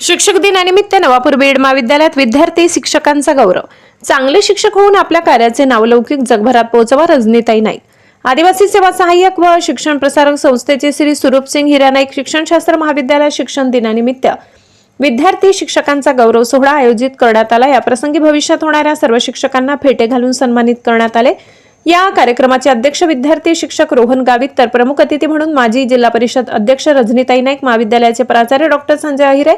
शिक्षक दिनानिमित्त नवापूर बीड महाविद्यालयात विद्यार्थी शिक्षकांचा गौरव. चांगले शिक्षक होऊन आपल्या कार्याचे नावलौकिक जगभरात पोहोचवा रजनीताई नाईक. आदिवासी सेवा सहाय्यक व शिक्षण प्रसारक संस्थेचे श्री सुरूप सिंग हिरानाईक शिक्षणशास्त्र महाविद्यालय शिक्षण दिनानिमित्त विद्यार्थी शिक्षकांचा गौरव सोहळा आयोजित करण्यात आला. या प्रसंगी भविष्यात होणाऱ्या सर्व शिक्षकांना फेटे घालून सन्मानित करण्यात आले. या कार्यक्रमाचे अध्यक्ष विद्यार्थी शिक्षक रोहन गावित तर प्रमुख अतिथी म्हणून माजी जिल्हा परिषद अध्यक्ष रजनीताई नाईक महाविद्यालयाचे प्राचार्य डॉक्टर संजय अहिरे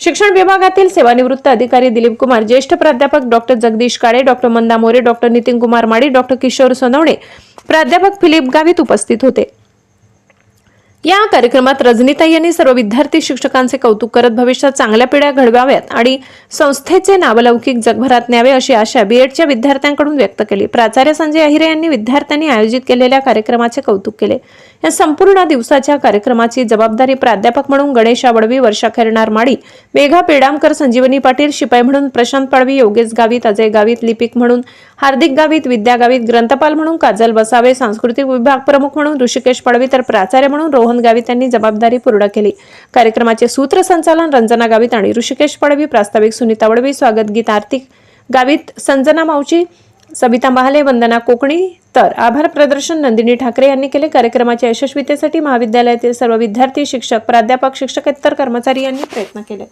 शिक्षण विभागातील सेवानिवृत्त अधिकारी दिलीप कुमार ज्येष्ठ प्राध्यापक doctor Jagdish Kale doctor Manda More doctor Nitin Kumar Madi doctor Kishor Sonawane प्राध्यापक फिलिप गावित उपस्थित होते. या कार्यक्रमात रजनीताई यांनी सर्व विद्यार्थी शिक्षकांचे कौतुक करत भविष्यात चांगल्या पिढ्या घडवाव्यात आणि संस्थेचे नावलौकिक जगभरात न्यावे अशी आशा बीएडच्या विद्यार्थ्यांकडून व्यक्त केली. प्राचार्य संजय अहिरे यांनी विद्यार्थ्यांनी आयोजित केलेल्या कार्यक्रमाचे कौतुक केले. या संपूर्ण दिवसाच्या कार्यक्रमाची जबाबदारी प्राध्यापक म्हणून गणेश आवडवी वर्षा खेरणार माडी मेघा पेडामकर संजीवनी पाटील शिपाई म्हणून प्रशांत पाडवी योगेश गावित अजय गावित लिपिक म्हणून हार्दिक गावित विद्या गावित ग्रंथपाल म्हणून काजल बसावे सांस्कृतिक विभाग प्रमुख म्हणून ऋषिकेश पाडवी तर प्राचार्य म्हणून रोहन गावित यांनी जबाबदारी पूर्ण केली. कार्यक्रमाचे सूत्रसंचालन रंजना गावित आणि ऋषिकेश पडवी प्रास्ताविक सुनीता वडवी स्वागत गीत आर्थिक गावित संजना मावची सविता महाले वंदना कोकणी. तर आभार प्रदर्शन नंदिनी ठाकरे यांनी केले. कार्यक्रमाच्या यशस्वीतेसाठी महाविद्यालयातील सर्व विद्यार्थी शिक्षक प्राध्यापक शिक्षकेतर कर्मचारी यांनी प्रयत्न केले.